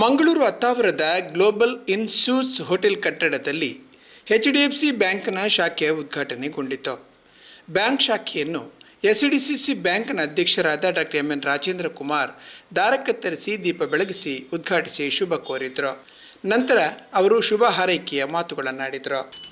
ಮಂಗಳೂರು ಹತ್ತಾವರದ ಗ್ಲೋಬಲ್ ಇನ್ಸೂಸ್ ಹೋಟೆಲ್ ಕಟ್ಟಡದಲ್ಲಿ ಎಚ್ ಡಿ ಎಫ್ ಸಿ ಬ್ಯಾಂಕ್ನ ಶಾಖೆ ಉದ್ಘಾಟನೆಗೊಂಡಿತು. ಬ್ಯಾಂಕ್ ಶಾಖೆಯನ್ನು ಎಸ್ ಡಿ ಸಿ ಸಿ ಬ್ಯಾಂಕ್ನ ಅಧ್ಯಕ್ಷರಾದ doctor M. N. Rajendra Kumar ದಾರ ಕತ್ತರಿಸಿ ದೀಪ ಬೆಳಗಿಸಿ ಉದ್ಘಾಟಿಸಿ ಶುಭ ಕೋರಿದರು. ನಂತರ ಅವರು ಶುಭ ಹಾರೈಕೆಯ ಮಾತುಗಳನ್ನಾಡಿದರು.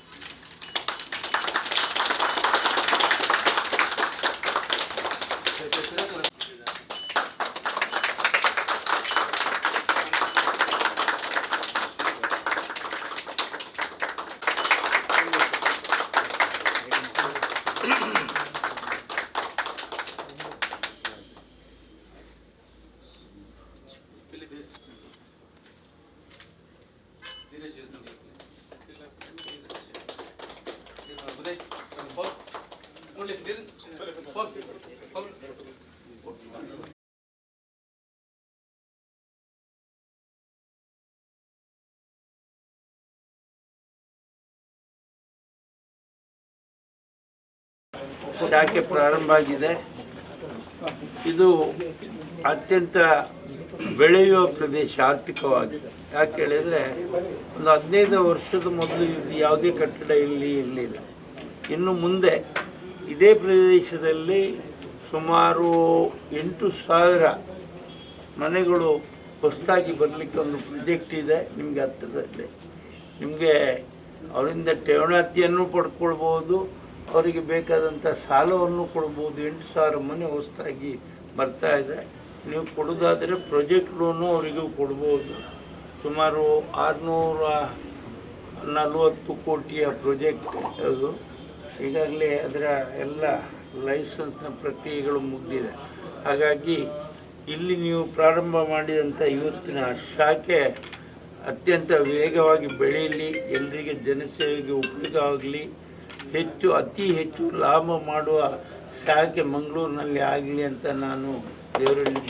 ಶಾಖೆ ಪ್ರಾರಂಭ ಆಗಿದೆ? ಇದು ಅತ್ಯಂತ ಬೆಳೆಯುವ ಪ್ರದೇಶ ಆರ್ಥಿಕವಾಗಿ. ಯಾಕೆ ಹೇಳಿದರೆ, ಒಂದು ಹದಿನೈದು ವರ್ಷದ ಮೊದಲು ಇದು ಯಾವುದೇ ಕಟ್ಟಡ ಇಲ್ಲಿ ಇರಲಿಲ್ಲ. ಇನ್ನು ಮುಂದೆ ಇದೇ ಪ್ರದೇಶದಲ್ಲಿ ಸುಮಾರು ಎಂಟು ಸಾವಿರ ಮನೆಗಳು ಹೊಸದಾಗಿ ಬರಲಿಕ್ಕೆ ಒಂದು ಪ್ರಾಜೆಕ್ಟ್ ಇದೆ ನಿಮಗೆ ಹತ್ತಿರದಲ್ಲಿ ನಿಮಗೆ ಅವರಿಂದ ಠೇವಣಾತಿಯನ್ನು ಪಡ್ಕೊಳ್ಬೋದು, ಅವರಿಗೆ ಬೇಕಾದಂಥ ಸಾಲವನ್ನು ಕೊಡ್ಬೋದು. ಎಂಟು ಸಾವಿರ ಮನೆ ಹೊಸದಾಗಿ ಬರ್ತಾ ಇದೆ. ನೀವು ಕೊಡೋದಾದರೆ ಪ್ರಾಜೆಕ್ಟ್ ಲೋನು ಅವರಿಗೂ ಕೊಡ್ಬೋದು. ಸುಮಾರು ಆರುನೂರ ನಲವತ್ತು ಕೋಟಿಯ ಪ್ರಾಜೆಕ್ಟ್ ಅದು. ಈಗಾಗಲೇ ಅದರ ಎಲ್ಲ ಲೈಸೆನ್ಸ್ನ ಪ್ರಕ್ರಿಯೆಗಳು ಮುಗಿದಿದೆ. ಹಾಗಾಗಿ ಇಲ್ಲಿ ನೀವು ಪ್ರಾರಂಭ ಮಾಡಿದಂಥ ಇವತ್ತಿನ ಶಾಖೆ ಅತ್ಯಂತ ವೇಗವಾಗಿ ಬೆಳೆಯಲಿ ಎಲ್ಲರಿಗೆ ಜನಸೇವೆಗೆ ಉಪಯೋಗ ಆಗಲಿ ಹೆಚ್ಚು ಅತಿ ಹೆಚ್ಚು ಲಾಭ ಮಾಡುವ ಶಾಖೆ ಮಂಗಳೂರಿನಲ್ಲಿ ಆಗಲಿ ಅಂತ ನಾನು ದೇವರಲ್ಲಿ.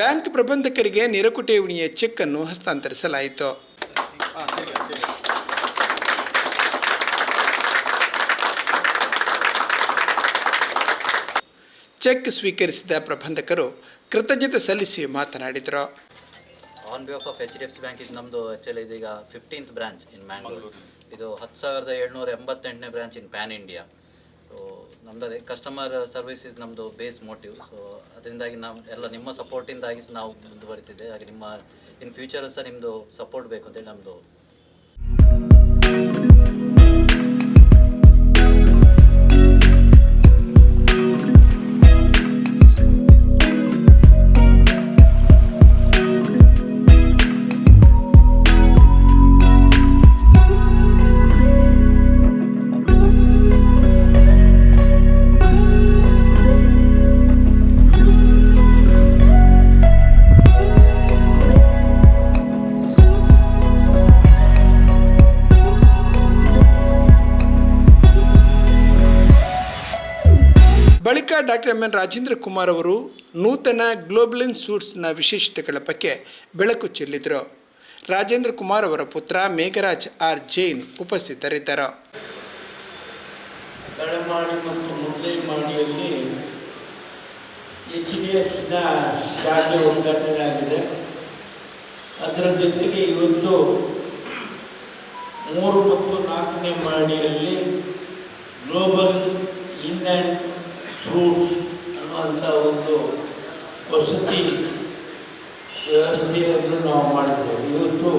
ಬ್ಯಾಂಕ್ ಪ್ರಬಂಧಕರಿಗೆ ನಿರಕು ಠೇವಣಿಯ ಚೆಕ್ ಅನ್ನು ಹಸ್ತಾಂತರಿಸಲಾಯಿತು. ಚೆಕ್ ಸ್ವೀಕರಿಸಿದ ಪ್ರಬಂಧಕರು ಕೃತಜ್ಞತೆ ಸಲ್ಲಿಸಿ ಮಾತನಾಡಿದರು. On behalf of H D F C bank ಇದು ನಮ್ಮದು ಆ್ಯಕ್ಚುಲಿ ಇದೀಗ ಫಿಫ್ಟೀನ್ತ್ ಬ್ರಾಂಚ್ ಇನ್ ಮ್ಯಾಂಗ್ಳೂರು ಇದು ಹತ್ತು ಸಾವಿರದ ಏಳ್ನೂರ ಎಂಬತ್ತೆಂಟನೇ branch in pan India so ನಮ್ದು ಅದೇ ಕಸ್ಟಮರ್ ಸರ್ವಿಸ್ ಇಸ್ ನಮ್ಮದು ಬೇಸ್ ಮೋಟಿವ್ ಸೊ ಅದರಿಂದಾಗಿ ನಾವು ಎಲ್ಲ ನಿಮ್ಮ ಸಪೋರ್ಟಿಂದಾಗಿ ಸಹ ನಾವು ಮುಂದುವರಿತಿದ್ದೆ ಹಾಗೆ ನಿಮ್ಮ ಇನ್ ಫ್ಯೂಚರ್ ಸಹ ನಿಮ್ಮದು ಸಪೋರ್ಟ್ ಬೇಕು ಅಂತೇಳಿ ನಮ್ಮದು doctor M N Rajendra Kumar ಅವರು ನೂತನ ಗ್ಲೋಬಲಿನ್ ಸೂಟ್ಸ್ನ ವಿಶೇಷತೆಗಳ ಬಗ್ಗೆ ಬೆಳಕು ಚೆಲ್ಲಿದರು. ರಾಜೇಂದ್ರ ಕುಮಾರ್ ಅವರ ಪುತ್ರ ಮೇಘರಾಜ್ ಆರ್ ಜೈನ್ ಉಪಸ್ಥಿತರಿದ್ದರು. ಅದರ ಜೊತೆಗೆ ಇವತ್ತು ಮೂರು ಮತ್ತು ನಾಲ್ಕನೇ ಮಾಡಿಯಲ್ಲಿ ಗ್ಲೋಬಲ್ ಇನ್ ಆ್ಯಂಡ್ ಫ್ರೂಟ್ಸ್ ಅನ್ನುವಂಥ ಒಂದು ವಸತಿ ವ್ಯವಸ್ಥೆಯನ್ನು ನಾವು ಮಾಡಿದ್ದೇವೆ. ಇವತ್ತು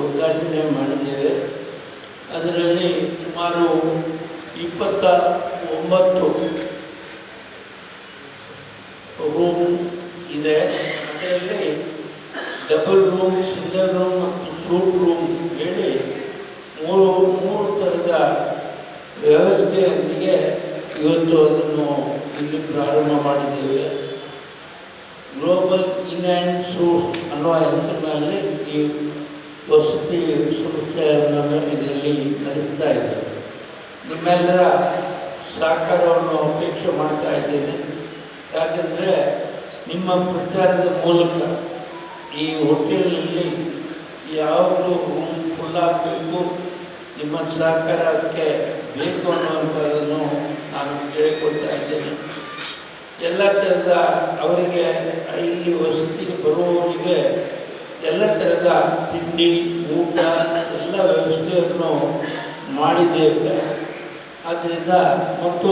ಉದ್ಘಾಟನೆ ಮಾಡಿದ್ದೇವೆ. ಅದರಲ್ಲಿ ಸುಮಾರು ಇಪ್ಪತ್ತ ಒಂಬತ್ತು ರೂಮ್ ಇದೆ. ಅದರಲ್ಲಿ ಡಬಲ್ ರೂಮ್ ಸಿಂಗಲ್ ರೂಮ್ ಮತ್ತು ಸೂಟ್ ರೂಮ್ ಹೇಳಿ ಮೂರು ಮೂರು ಥರದ ವ್ಯವಸ್ಥೆಯೊಂದಿಗೆ ಇವತ್ತು ಅದನ್ನು ಇಲ್ಲಿ ಪ್ರಾರಂಭ ಮಾಡಿದ್ದೇವೆ. ಗ್ಲೋಬಲ್ ಇನ್ ಆ್ಯಂಡ್ ಅನ್ನುವ ಹೆಸರಿನಲ್ಲಿ ಈ ವಸತಿ ಸಂಸ್ಥೆಯನ್ನು ಇದರಲ್ಲಿ ನಡೆಸ್ತಾ ಇದ್ದೇವೆ ನಿಮ್ಮೆಲ್ಲರ ಸಹಕಾರವನ್ನು ಅಪೇಕ್ಷೆ ಮಾಡ್ತಾ ಇದ್ದೇನೆ. ಯಾಕೆಂದರೆ ನಿಮ್ಮ ಪ್ರಚಾರದ ಮೂಲಕ ಈ ಹೋಟೆಲ್ನಲ್ಲಿ ಯಾವುದು ರೂಮ್ ಫುಲ್ ಆಗಬೇಕು, ನಿಮ್ಮ ಸಹಕಾರ ಅದಕ್ಕೆ ಬೇಕು ಅನ್ನುವಂಥದ್ದನ್ನು ನಾನು ಕೇಳಿಕೊಳ್ತಾ ಇದ್ದೇನೆ. ಎಲ್ಲ ಥರದ ಅವರಿಗೆ ಇಲ್ಲಿ ವಸತಿಗೆ ಬರುವವರಿಗೆ ಎಲ್ಲ ಥರದ ತಿಂಡಿ, ಊಟ, ಎಲ್ಲ ವ್ಯವಸ್ಥೆಯನ್ನು ಮಾಡಿದ್ದೇವೆ ಆದ್ದರಿಂದ ಮತ್ತು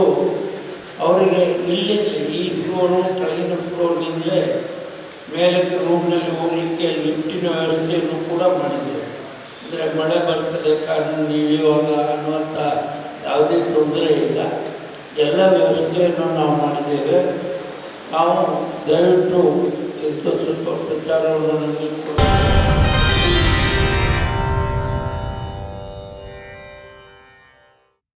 ಅವರಿಗೆ ಇಲ್ಲಿ ಈ ಫ್ಲೋರು ಕೆಳಗಿನ ಫ್ಲೋರ್ನಿಂದಲೇ ಮೇಲಕ್ಕೆ ರೂಮ್ನಲ್ಲಿ ಹೋಗಲಿಕ್ಕೆ ಲಿಫ್ಟಿನ ವ್ಯವಸ್ಥೆಯನ್ನು ಕೂಡ ಮಾಡಿದ್ದೇವೆ ಅಂದರೆ ಮಳೆ ಬರ್ತದೆ ಕಾರಣ ಇಳಿಯುವಾಗ ಅನ್ನುವಂಥ ಯಾವುದೇ ತೊಂದರೆ ಇಲ್ಲ. ಎಲ್ಲ ವ್ಯವಸ್ಥೆಯನ್ನು ನಾವು ಮಾಡಿದ್ದೇವೆ. ನಾವು ದಯವಿಟ್ಟು ಇದಕ್ಕೆ ಸ್ವಲ್ಪ ಪ್ರಚಾರವನ್ನು ಕೊಡಿ